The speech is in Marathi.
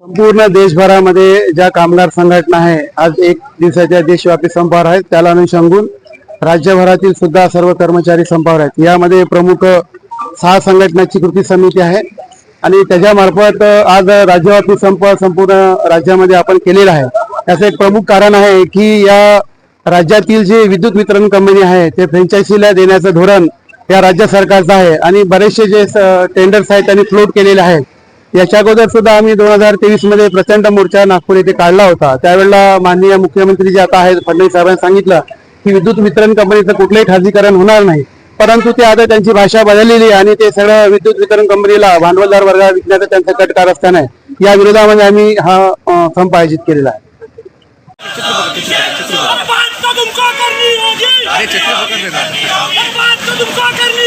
संपूर्ण देशभरामध्ये ज्या कामगार संघटना आहे आज एक दिवसाच्या देशव्यापी संपावर आहेत. त्याला अनुषंगून राज्यभरातील सुद्धा सर्व कर्मचारी संपावर आहेत. यामध्ये प्रमुख सहा संघटनाची कृती समिती आहे. आणि त्याच्यामार्फत आज राज्यव्यापी संप संपूर्ण राज्यामध्ये आपण केलेला आहे. त्याचं एक प्रमुख कारण आहे की या राज्यातील जे विद्युत वितरण कंपनी आहे ते फ्रेंचायसीला देण्याचं धोरण या राज्य सरकारचं आहे. आणि बरेचसे जे टेंडर्स आहेत त्यांनी फ्लोट केलेले आहेत. याच्या अगोदर सुद्धा आम्ही दोन हजार तेवीसमध्ये प्रचंड मोर्चा नागपूर येथे काढला होता. त्यावेळेला माननीय मुख्यमंत्री जे आता आहेत फडणवीस साहेबांनी सांगितलं की विद्युत वितरण कंपनीचं कुठलंही खाजगीकरण होणार नाही. परंतु ते आता त्यांची भाषा बदललेली आहे आणि ते सगळं विद्युत वितरण कंपनीला भांडवलदार वर्गाला विकण्याचा त्यांचा कट कारस्थान आहे. या विरोधामध्ये आम्ही हा संप आयोजित केलेला आहे. अरे